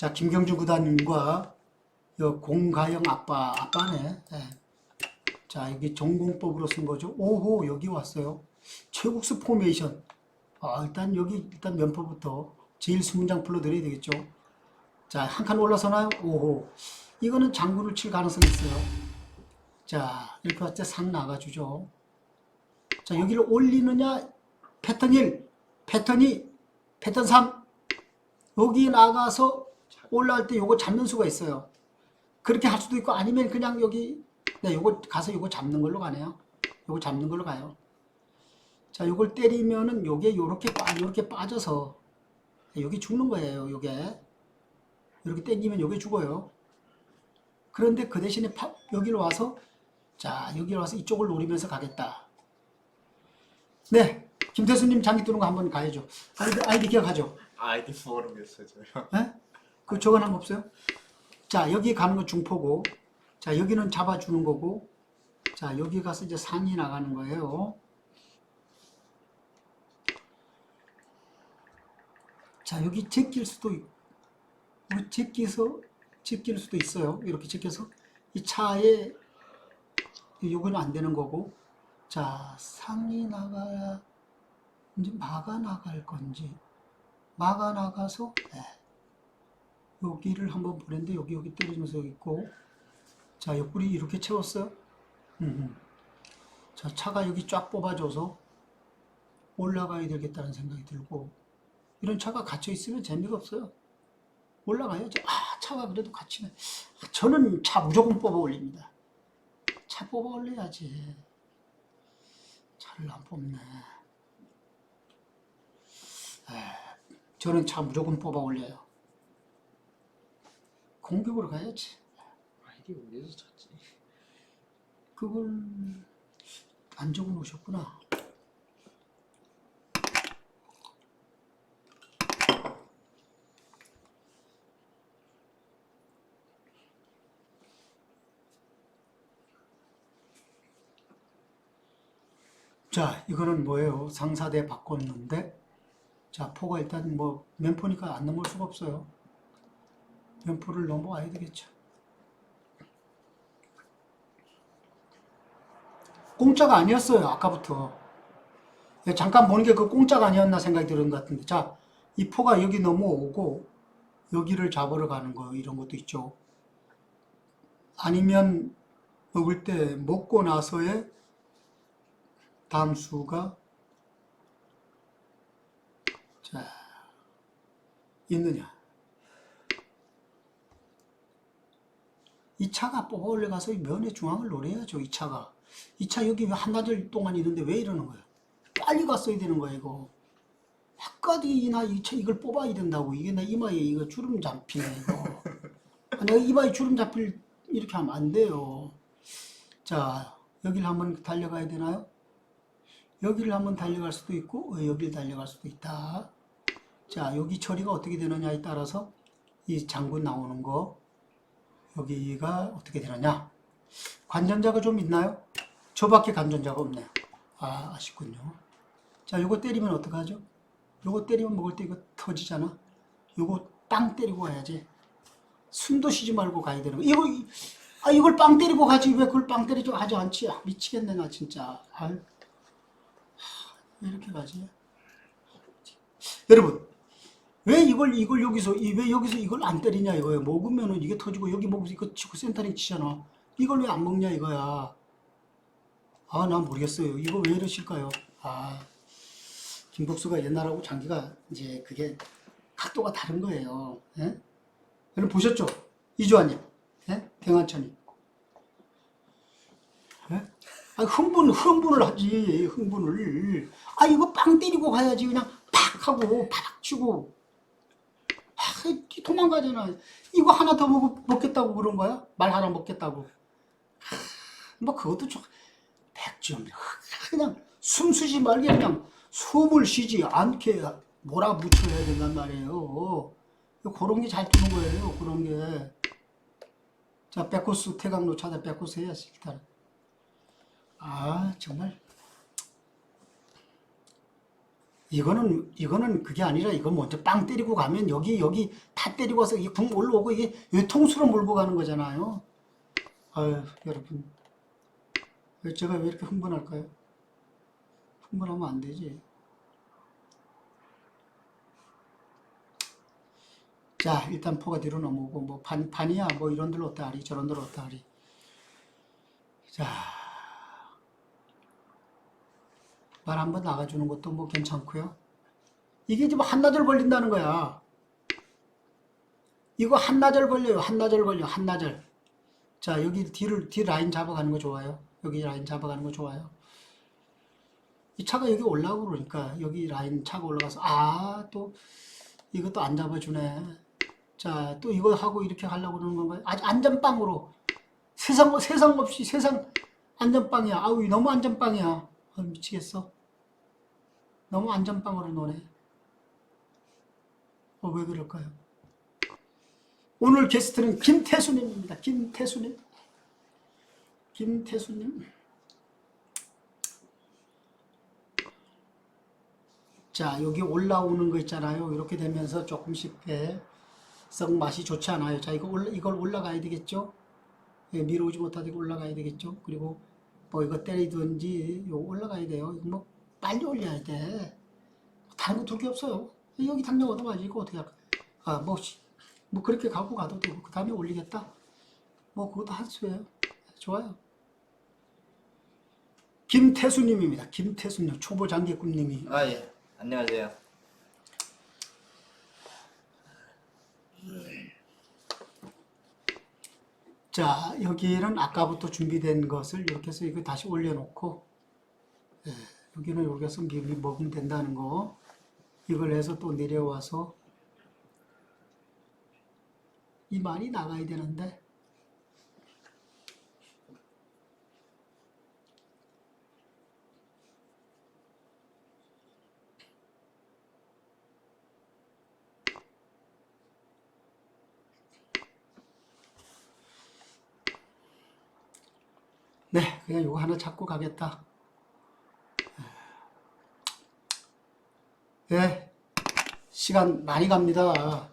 자, 김경주 구단님과 여 공가영 아빠, 아빠네. 예. 자, 이게 전공법으로 쓴 거죠. 오호, 여기 왔어요. 최국수 포메이션. 아, 일단 여기, 일단 면포부터 제일 수문장 불러드려야 되겠죠. 자, 한 칸 올라서나요? 오호. 이거는 장구를 칠 가능성이 있어요. 자, 이렇게 왔을 때상 나가주죠. 자, 여기를 올리느냐, 패턴 1, 패턴 2, 패턴 3. 여기 나가서 올라갈 때 요거 잡는 수가 있어요. 그렇게 할 수도 있고 아니면 그냥 여기 네, 요거 가서 요거 잡는 걸로 가네요. 요거 잡는 걸로 가요. 자, 요걸 때리면은 요게 요렇게 빠 요렇게 빠져서 여기 죽는 거예요. 요게 이렇게 땡기면 요게 죽어요. 그런데 그 대신에 파, 여기로 와서 자, 여기로 와서 이쪽을 노리면서 가겠다. 네. 김태수님 장기 뜨는 거 한번 가야죠. 아이디, 아이디 기억하죠? 아이디 모르겠어요 저요. 예? 그 적어놓은 거 없어요? 자, 여기 가는 거 중포고, 자, 여기는 잡아주는 거고, 자, 여기 가서 이제 상이 나가는 거예요. 자, 여기 제낄 수도 있고, 제끼서, 제낄 수도 있어요. 이렇게 제껴서, 이 차에, 요거는 안 되는 거고, 자, 상이 나가야, 이제 마가 나갈 건지, 마가 나가서, 네. 여기를 한번 보냈는데 여기 여기 때리면서 여기 있고. 자 옆구리 이렇게 채웠어요? 음음. 자 차가 여기 쫙 뽑아줘서 올라가야 되겠다는 생각이 들고. 이런 차가 갇혀 있으면 재미가 없어요. 올라가야죠. 아 차가 그래도 갇히네. 아, 저는 차 무조건 뽑아 올립니다. 차 뽑아 올려야지. 차를 안 뽑네. 에, 저는 차 무조건 뽑아 올려요 공격으로 가야지. 아이디 어디서 찾지? 그걸 안 적어 놓으셨구나. 자, 이거는 뭐예요? 상사대 바꿨는데, 자, 포가 일단 뭐, 면포니까 안 넘을 수가 없어요. 면포를 넘어와야 되겠죠. 공짜가 아니었어요, 아까부터. 예, 잠깐 보는 게 그 공짜가 아니었나 생각이 드는 것 같은데. 자, 이 포가 여기 넘어오고, 여기를 잡으러 가는 거, 이런 것도 있죠. 아니면, 먹을 때 먹고 나서의 다음 수가, 자, 있느냐. 이 차가 뽑아 올라가서 이 면의 중앙을 노려야죠, 이 차가. 이 차 여기 왜 한나절 동안 있는데 왜 이러는 거예요? 빨리 갔어야 되는 거예요, 이거. 아까이나 이 차, 이걸 뽑아야 된다고. 이게 나 이마에 이거 주름 잡히네, 이거. 아, 내가 이마에 주름 잡힐, 이렇게 하면 안 돼요. 자, 여기를 한번 달려가야 되나요? 여기를 한번 달려갈 수도 있고, 어, 여기를 달려갈 수도 있다. 자, 여기 처리가 어떻게 되느냐에 따라서 이 장군 나오는 거, 여기가 어떻게 되느냐? 관전자가 좀 있나요? 저밖에 관전자가 없네요. 아, 아쉽군요. 자, 요거 때리면 어떡하죠? 요거 때리면 먹을 때 이거 터지잖아? 요거 땅 때리고 가야지. 숨도 쉬지 말고 가야 되는 거. 이거, 이- 아, 이걸 빵 때리고 가지. 왜 그걸 빵 때리지 하지 않지? 아, 미치겠네, 나 진짜. 아유. 하, 왜 이렇게 가지? 여러분, 왜 이걸 이걸 여기서 이- 왜 여기서 이걸 안 때리냐 이거예요. 먹으면은 이게 터지고 여기 먹으면 이거 치고 센터링 치잖아. 이걸 왜 안 먹냐 이거야. 아, 난 모르겠어요. 이거 왜 이러실까요? 아, 김복수가 옛날하고 장기가 이제 그게 각도가 다른 거예요. 예? 여러분 보셨죠? 이주환님, 예? 대만천이. 예? 아, 흥분, 흥분을 하지, 흥분을. 아, 이거 빵 때리고 가야지. 그냥 팍 하고, 팍 치고. 아, 도망가잖아. 이거 하나 더 먹, 먹겠다고 그런 거야? 말 하나 먹겠다고. 하, 뭐, 그것도 좀, 백점. 그냥 숨 쉬지 말게 그냥 숨을 쉬지 않게 몰아붙여야 된단 말이에요. 그런 게 잘 뜨는 거예요, 그런 게. 자, 백코스, 태강로 찾아 백코스 해야지, 일단. 아, 정말. 이거는 이거는 그게 아니라 이거 먼저 빵 때리고 가면 여기 여기 다 때리고 와서 이게 붕 올라오고 이게 요통수로 몰고 가는 거잖아요. 아유 여러분 왜 제가 왜 이렇게 흥분할까요? 흥분하면 안 되지. 자 일단 포가 뒤로 넘어오고 뭐 반, 반이야 뭐 이런 데로 어따 하리 저런 데로 어따 하리 자 말 한번 나가주는 것도 뭐 괜찮고요. 이게 지금 한나절 걸린다는 거야. 이거 한나절 걸려요. 한나절 걸려. 한나절. 자, 여기 뒤를, 뒤 라인 잡아가는 거 좋아요. 여기 라인 잡아가는 거 좋아요. 이 차가 여기 올라오고 그러니까 여기 라인 차가 올라가서 아, 또 이것도 안 잡아주네. 자, 또 이거 하고 이렇게 하려고 그러는 건가요? 아주 안전빵으로. 세상, 세상 없이 세상 안전빵이야. 아우, 너무 안전빵이야. 아, 미치겠어. 너무 안전빵으로 노네. 어, 왜 그럴까요? 오늘 게스트는 김태수님입니다. 김태수님. 김태수님. 자, 여기 올라오는 거 있잖아요. 이렇게 되면서 조금씩 배, 썩 맛이 좋지 않아요. 자, 이거 올라, 이걸 올라가야 되겠죠? 예, 밀어오지 못하게 올라가야 되겠죠? 그리고 뭐 이거 때리든지 이거 올라가야 돼요. 뭐 빨리 올려야 돼. 다른 거 둘 게 없어요. 여기 당장 얻어가지 이거 어떻게 할까? 아, 뭐, 씨, 뭐 그렇게 갖고 가도 되고 그 다음에 올리겠다. 뭐 그것도 한 수예요. 좋아요. 김태수님입니다. 김태수님 초보 장기꾼님이 아, 예. 안녕하세요. 자 여기는 아까부터 준비된 것을 이렇게 해서 이거 다시 올려놓고 예, 여기는 이렇게 해서 미리 먹으면 된다는 거. 이걸 해서 또 내려와서 이 말이 나가야 되는데 네 그냥 이거 하나 잡고 가겠다 예 시간 많이 갑니다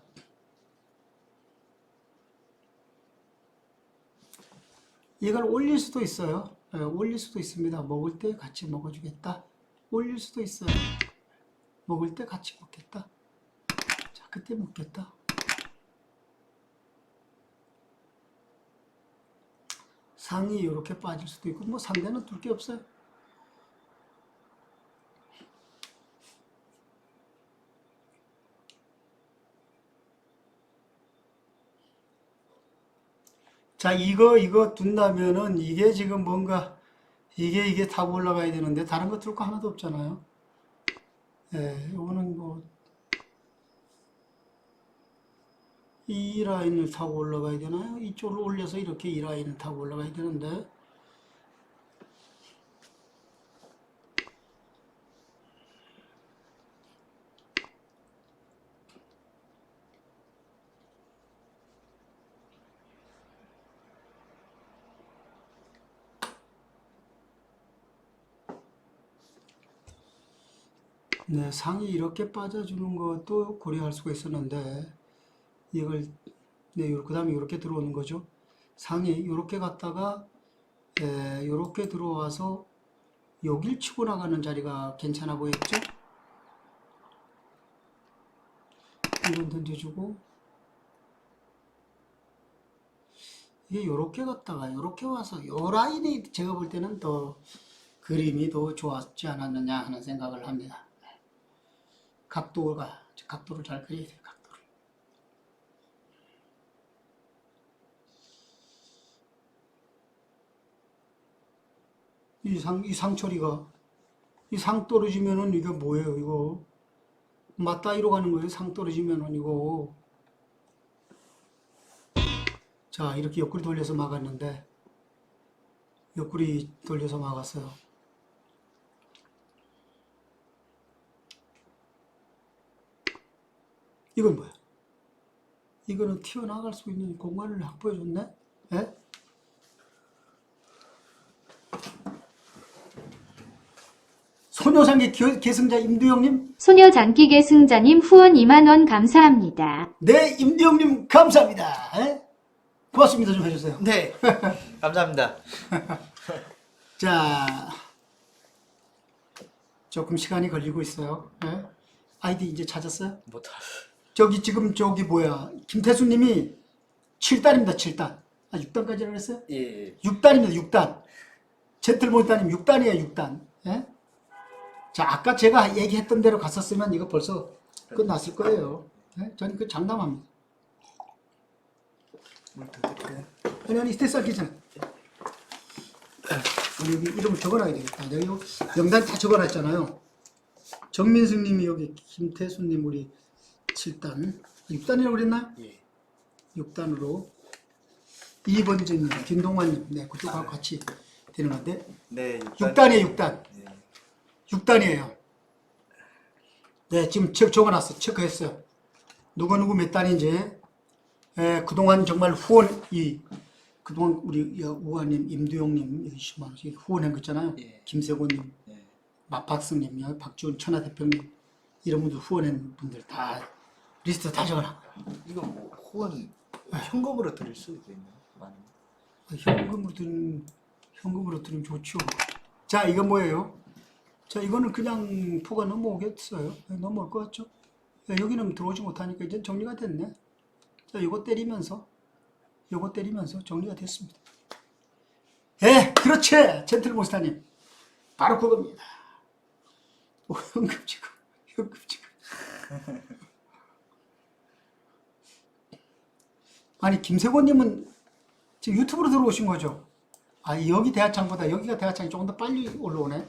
이걸 올릴 수도 있어요. 예, 올릴 수도 있습니다. 먹을 때 같이 먹어주겠다. 올릴 수도 있어요. 먹을 때 같이 먹겠다. 자, 그때 먹겠다. 상이 이렇게 빠질 수도 있고, 뭐 상대는 둘 게 없어요. 자, 이거, 이거 둔다면은 이게 지금 뭔가, 이게, 이게 타고 올라가야 되는데, 다른 거들거 하나도 없잖아요. 예, 이거는 뭐, 이 라인을 타고 올라가야 되나요? 이쪽으로 올려서 이렇게 이 라인을 타고 올라가야 되는데, 네, 상이 이렇게 빠져주는 것도 고려할 수가 있었는데, 이걸, 네, 그 다음에 이렇게 들어오는 거죠. 상이 이렇게 갔다가, 예, 이렇게 들어와서 여길 치고 나가는 자리가 괜찮아 보였죠? 이건 던져주고, 이게 이렇게 갔다가 이렇게 와서 요 라인이 제가 볼 때는 더 그림이 더 좋았지 않았느냐 하는 생각을 합니다. 각도가 각도를 잘 그려야 돼요. 각도를. 이 상, 이 상처리가 이 상 떨어지면은 이게 뭐예요? 이거 맞다이로 가는 거예요. 상 떨어지면은 이거 자 이렇게 옆구리 돌려서 막았는데 옆구리 돌려서 막았어요. 이건 뭐야? 이거는 튀어나갈 수 있는 공간을 확보해줬네? 예? 겨- 계승자 임두영님, 소녀 장기 계 승자님 후원 2만원 감사합니다. 네, 임두영님 감사합니다. 예? 고맙습니다. 좀 해주세요. 네. 감사합니다. 자, 조금 시간이 걸리고 있어요. 예? 아이디 이제 찾았어요? 못. 저기 지금 저기 뭐야 김태수님이 7단입니다. 7단. 아 6단까지라고 했어요? 예. 6단입니다. 6단. 젠틀몬단님 6단이에요. 6단. 예? 자 아까 제가 얘기했던 대로 갔었으면 이거 벌써 끝났을 거예요. 예? 저는 그 장담합니다. 아니 아니 스테이스 괜찮아. 여기 이름을 적어놔야 되겠다. 여기 명단 다 적어놨잖아요. 정민승 님이 여기 김태수 님 우리 7단 6단이라고 그랬나요? 예. 6단으로 2번째입니다. 김동환 님 네 그쪽하고 같이 되는 건데 네. 6단이에요 6단 예. 6단이에요. 네 지금 적, 적어놨어 체크했어요. 누구 누구 몇 단인지 에, 그동안 정말 후원 이 그동안 우리 여- 우아님 임두영님 10만 원씩 후원한 거 있잖아요. 예. 김세곤님 예. 마박승님 여- 박지원 천하대표님 이런 분들 후원한 분들 다 리스트 다 적어놨고요. 이거 뭐 후원 현금으로 드릴 수도 있나요? 현금으로 드는 현금으로 드리면 좋죠. 자, 이거 뭐예요? 자, 이거는 그냥 포가 넘어오겠어요. 네, 넘어올 것 같죠? 네, 여기는 들어오지 못하니까 이제 정리가 됐네. 자, 요거 때리면서 요거 때리면서 정리가 됐습니다. 예, 그렇지, 젠틀몬스타님. 바로 그겁니다. 오, 현금 지금, 현금 지금. 아니 김세곤님은 지금 유튜브로 들어오신 거죠? 아 여기 대하창보다 여기가 대하창이 조금 더 빨리 올라오네. 예.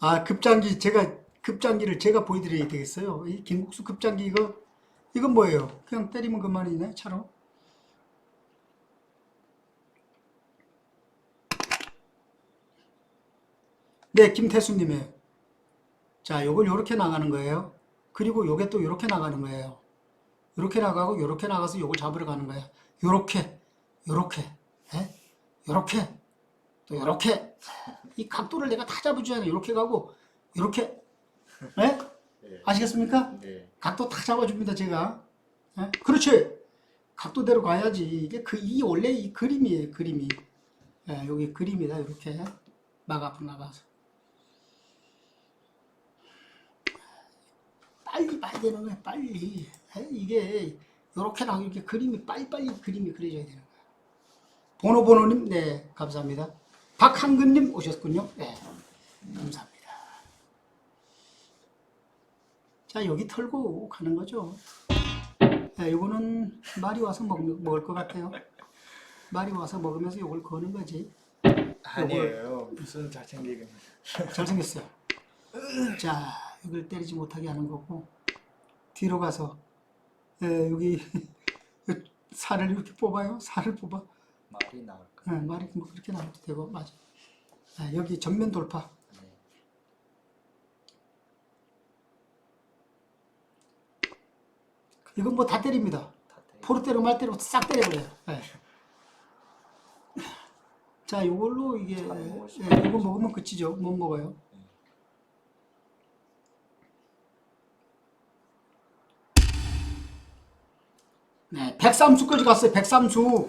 아 급장기 제가 급장기를 제가 보여드려야 되겠어요. 이 김국수 급장기 이거 이건 뭐예요? 그냥 때리면 그만이네 차로. 네 김태수님의 자 요걸 요렇게 나가는 거예요. 그리고 요게 또 요렇게 나가는 거예요. 요렇게 나가고 요렇게 나가서 요걸 잡으러 가는 거야. 요렇게, 요렇게, 예? 요렇게, 또 요렇게. 이 각도를 내가 다 잡아줘야 돼. 요렇게 가고, 요렇게, 예? 예. 아시겠습니까? 네. 각도 다 잡아줍니다, 제가. 예? 그렇지. 각도대로 가야지. 이게 그, 이 원래 이 그림이에요, 그림이. 예, 여기 그림이다, 이렇게. 막 앞으로 나가서. 빨리 봐야 되는 거야, 빨리. 에, 이게, 이렇게 그림이, 빨리빨리 그림이 그려져야 되는 거야. 번호번호님, 네, 감사합니다. 박한근님 오셨군요. 네, 감사합니다. 자, 여기 털고 가는 거죠. 네, 요거는 말이 와서 먹, 먹을 것 같아요. 말이 와서 먹으면서 요걸 거는 거지. 아니에요. 무슨 자생기금. 잘생겼어요. 자, 여기를 때리지 못하게 하는 거고, 뒤로 가서, 에, 여기, 살을 이렇게 뽑아요. 살을 뽑아. 말이 나올 까? 예, 말이 뭐 그렇게 나와도 되고, 맞아. 아, 여기 정면 돌파. 네. 이건 뭐 다 때립니다. 다 돼. 포로 때리고 말 때리고 싹 때려버려요. 예. 자, 이걸로 이게, 예, 이거 먹으면 끝이죠. 못 먹어요. 네, 백삼수까지 갔어요. 백삼수.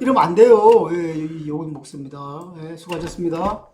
이러면 안 돼요. 예, 이- 요건 먹습니다. 예, 수고하셨습니다.